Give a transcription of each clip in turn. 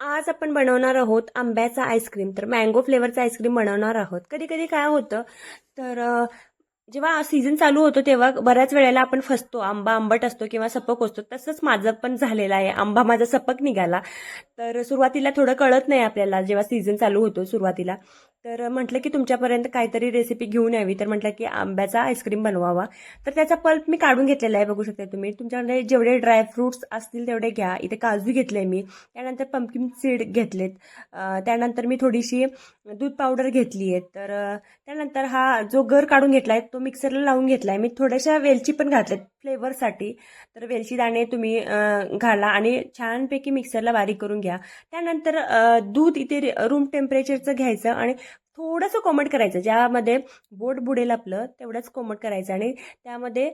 आज आपण बनवणार आहोत आंब्याचा आईस्क्रीम. तर मँगो फ्लेवरचा आईस्क्रीम बनवणार आहोत. कधी कधी काय होतं तर जेव्हा सीझन चालू होतो तेव्हा बऱ्याच वेळेला आपण फसतो. आंबा आंबट असतो किंवा सपक असतो. तसंच माझं पण झालेलं आहे. आंबा माझा सपक निघाला. तर सुरुवातीला थोडं कळत नाही आपल्याला जेव्हा सीझन चालू होतो सुरुवातीला. तर म्हटलं की तुमच्यापर्यंत काहीतरी रेसिपी घेऊन यावी. तर म्हटलं की आंब्याचा आईस्क्रीम बनवावा. तर त्याचा पल्प मी काढून घेतलेला आहे बघू शकता तुम्ही. तुमच्याकडे जेवढे ड्रायफ्रुट्स असतील तेवढे घ्या. इथे काजू घेतले मी. त्यानंतर पंपकिन सीड घेतलेत. त्यानंतर मी थोडीशी दूध पावडर घेतली आहे. तर त्यानंतर हा जो गर काढून घेतला आहे तो मिक्सरला लावून घेतला आहे मी थोड्याशा वेलची पण घातल्यात फ्लेवरसाठी तर वेलची दाणे तुम्ही घाला आणि छानपैकी मिक्सरला बारीक करून घ्या. त्यानंतर दूध इथे रूम टेम्परेचरचं घ्यायचं आणि थोडंसं कोमट करायचं. ज्यामध्ये बोट बुडेल आपलं तेवढंच कोमट करायचं आणि त्यामध्ये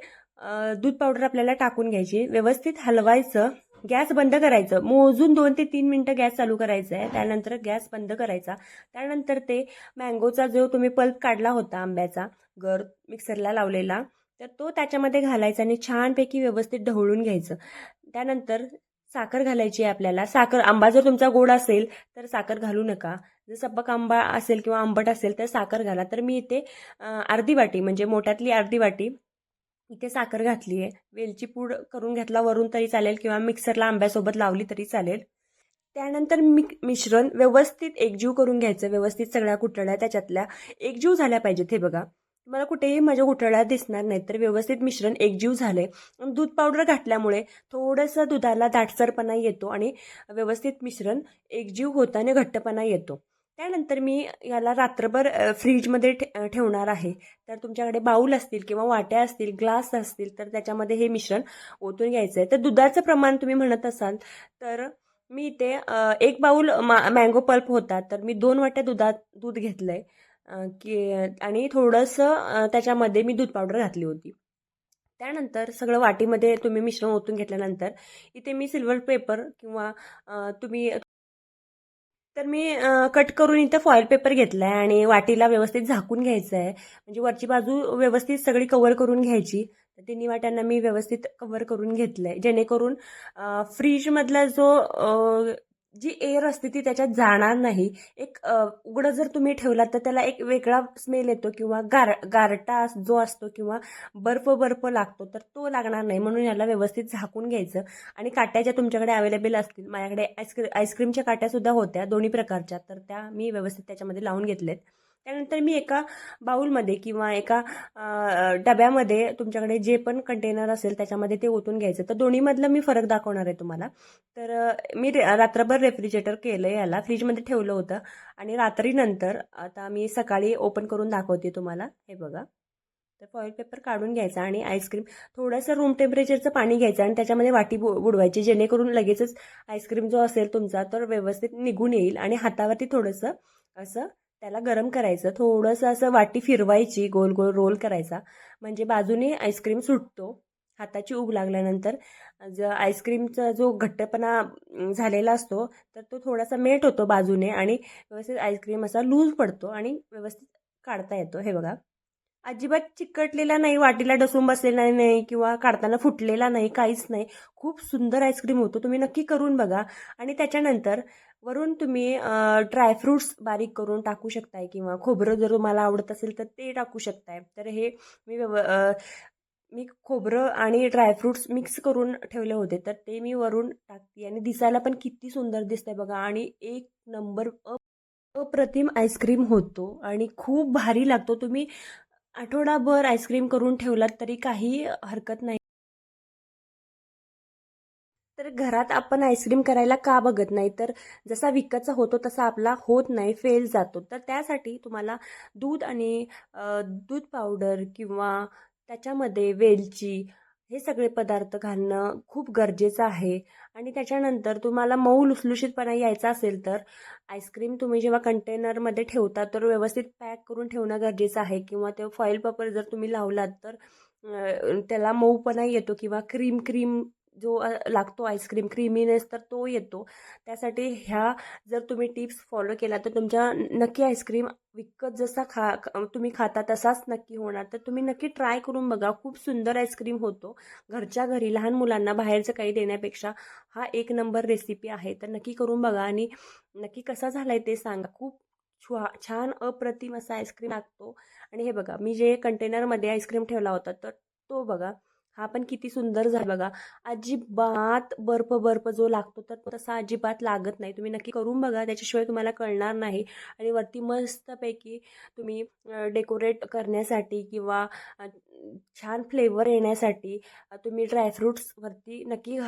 दूध पावडर आपल्याला टाकून घ्यायची. व्यवस्थित हलवायचं. गॅस बंद करायचं. मोजून दोन ते तीन मिनटं गॅस चालू करायचं आहे. त्यानंतर गॅस बंद करायचा. त्यानंतर ते मँगोचा जो तुम्ही पल्प काढला होता आंब्याचा गर मिक्सरला लावलेला तर तो त्याच्यामध्ये घालायचा आणि छानपैकी व्यवस्थित ढवळून घ्यायचं. त्यानंतर साखर घालायची आहे आपल्याला. साखर आंबा जर तुमचा गोड असेल तर साखर घालू नका. जर सपक आंबा असेल किंवा आंबट असेल तर साखर घाला. तर मी इथे अर्धी वाटी म्हणजे मोठ्यातली अर्धी वाटी इथे साखर घातली आहे. वेलची पूड करून घेतला वरून तरी चालेल किंवा मिक्सरला आंब्यासोबत लावली तरी चालेल. त्यानंतर मिक मिश्रण व्यवस्थित एकजीव करून घ्यायचं. व्यवस्थित सगळ्या कुठळ्या त्याच्यातल्या एकजीव झाल्या पाहिजेत हे बघा. मला कुठेही माझ्या कुठळ्या दिसणार नाही तर व्यवस्थित मिश्रण एकजीव झाले दूध पावडर घातल्यामुळे थोडंसं दुधाला दाटसरपणा येतो आणि व्यवस्थित मिश्रण एकजीव होताना घट्टपणा येतो. त्यानंतर मी याला रात्रभर फ्रीजमध्ये ठे ठेवणार आहे. तर तुमच्याकडे बाऊल असतील किंवा वाट्या असतील ग्लास असतील तर त्याच्यामध्ये हे मिश्रण ओतून घ्यायचं आहे तर दुधाचं प्रमाण तुम्ही म्हणत असाल तर मी इथे एक बाऊल मा मँगो पल्प होता. तर मी दोन वाट्या दुधात दूध घेतलं आहे की आणि थोडंसं त्याच्यामध्ये मी दूध पावडर घातली होती. त्यानंतर सगळं वाटीमध्ये तुम्ही मिश्रण ओतून घेतल्यानंतर इथे मी सिल्वर पेपर किंवा तुम्ही तर मी कट करून इथं फॉईल पेपर घेतला आहे आणि वाटीला व्यवस्थित झाकून घ्यायचं आहे म्हणजे वरची बाजू व्यवस्थित सगळी कवर करून घ्यायची. तर तिन्ही वाट्यांना मी व्यवस्थित कवर करून घेतलं आहे जेणेकरून फ्रीजमधला जो जी एअर असते ती त्याच्यात जाणार नाही. एक उघडं जर तुम्ही ठेवलात तर त्याला एक वेगळा स्मेल येतो किंवा गार गारटा जो असतो किंवा बर्फ बर्फ लागतो तर तो लागणार नाही. म्हणून याला व्यवस्थित झाकून घ्यायचं. आणि काट्या ज्या तुमच्याकडे अवेलेबल असतील. माझ्याकडे आईस्क्री आईस्क्रीमच्या काट्यासुद्धा होत्या दोन्ही प्रकारच्या. तर त्या मी व्यवस्थित त्याच्यामध्ये लावून घेतलेत. त्यानंतर मी एका बाऊलमध्ये किंवा एका डब्यामध्ये तुमच्याकडे जे पण कंटेनर असेल त्याच्यामध्ये ते ओतून घ्यायचं. तर दोन्हीमधलं मी फरक दाखवणार आहे तुम्हाला. तर मी रे रात्रभर रेफ्रिजरेटर केलं याला. फ्रीजमध्ये ठेवलं होतं. आणि रात्रीनंतर आता मी सकाळी ओपन करून दाखवते तुम्हाला. हे बघा. तर फॉईल पेपर काढून घ्यायचा आणि आईस्क्रीम थोडंसं रूम टेम्परेचरचं पाणी घ्यायचं आणि त्याच्यामध्ये वाटी बु बुडवायची. जेणेकरून लगेचच आईस्क्रीम जो असेल तुमचा तर व्यवस्थित निघून येईल आणि हातावरती थोडंसं असं त्याला गरम करायचं. थोडंसं असं वाटी फिरवायची गोल गोल रोल करायचा. म्हणजे बाजूने आईस्क्रीम सुटतो. हाताची उग लागल्यानंतर ज आईस्क्रीमचा जो घट्टपणा झालेला असतो तर तो थोडासा मेट होतो बाजूने आणि व्यवस्थित आईस्क्रीम असा लूज पडतो आणि व्यवस्थित काढता येतो. हे बघा. अजिबात चिकटलेला नाही वाटीला डसून बसलेला नाही किंवा काढताना फुटलेला नाही काहीच नाही. खूप सुंदर आईस्क्रीम होतो. तुम्ही नक्की करून बघा. आणि त्याच्यानंतर वरून तुम्ही ड्रायफ्रूट्स बारीक करून टाकू शकताय किंवा खोबरं जर तुम्हाला आवडत असेल तर ते टाकू शकताय. तर हे मी व्यव मी खोबरं आणि ड्रायफ्रूट्स मिक्स करून ठेवले होते. तर ते मी वरून टाकते आणि दिसायला पण किती सुंदर दिसतंय बघा. आणि एक नंबर अप्रतिम आईस्क्रीम होतो आणि खूप भारी लागतो. तुम्ही आठवडाभर आईस्क्रीम करून ठेवलात तरी काही हरकत नाही. तर घरात आपण आईस्क्रीम करायला का बघत नाही? तर जसा विकतचा होतो तसा आपला होत नाही फेल जातो. तर त्यासाठी तुम्हाला दूध आणि दूध पावडर किंवा त्याच्यामध्ये वेलची हे सगळे पदार्थ घालणं खूप गरजेचं आहे. आणि त्याच्यानंतर तुम्हाला मऊ लुसलुशीतपणा यायचा असेल तर आईस्क्रीम तुम्ही जेव्हा कंटेनरमध्ये ठेवता तर व्यवस्थित पॅक करून ठेवणं गरजेचं आहे. किंवा ते फॉईल पेपर जर तुम्ही लावलात तर त्याला मऊपणा येतो किंवा क्रीम क्रीम जो लागतो आईस्क्रीम क्रीमीनेस तर तो येतो. त्यासाठी ह्या जर तुम्ही टिप्स फॉलो केला तर तुमच्या नक्की आईस्क्रीम विकत जसा खा तुम्ही खाता तसाच नक्की होणार. तर तुम्ही नक्की ट्राय करून बघा खूप सुंदर आईस्क्रीम होतो. घरच्या घरी लहान मुलांना बाहेरचं काही देण्यापेक्षा हा एक नंबर रेसिपी आहे. तर नक्की करून बघा आणि नक्की कसा झाला आहे ते सांगा. खूप छुआ छान अप्रतिम असा आईस्क्रीम लागतो. आणि हे बघा मी जे कंटेनरमध्ये आईस्क्रीम ठेवला होता तर तो बघा. हा पण किती सुंदर झाला बघा. अजिबात बर्फ बर्फ जो लागतो तर तसा अजिबात लागत नाही. तुम्ही नक्की करून बघा त्याच्याशिवाय तुम्हाला कळणार नाही. आणि वरती मस्तपैकी तुम्ही डेकोरेट करण्यासाठी किंवा छान फ्लेवर येण्यासाठी तुम्ही ड्रायफ्रूट्स वरती नक्की घा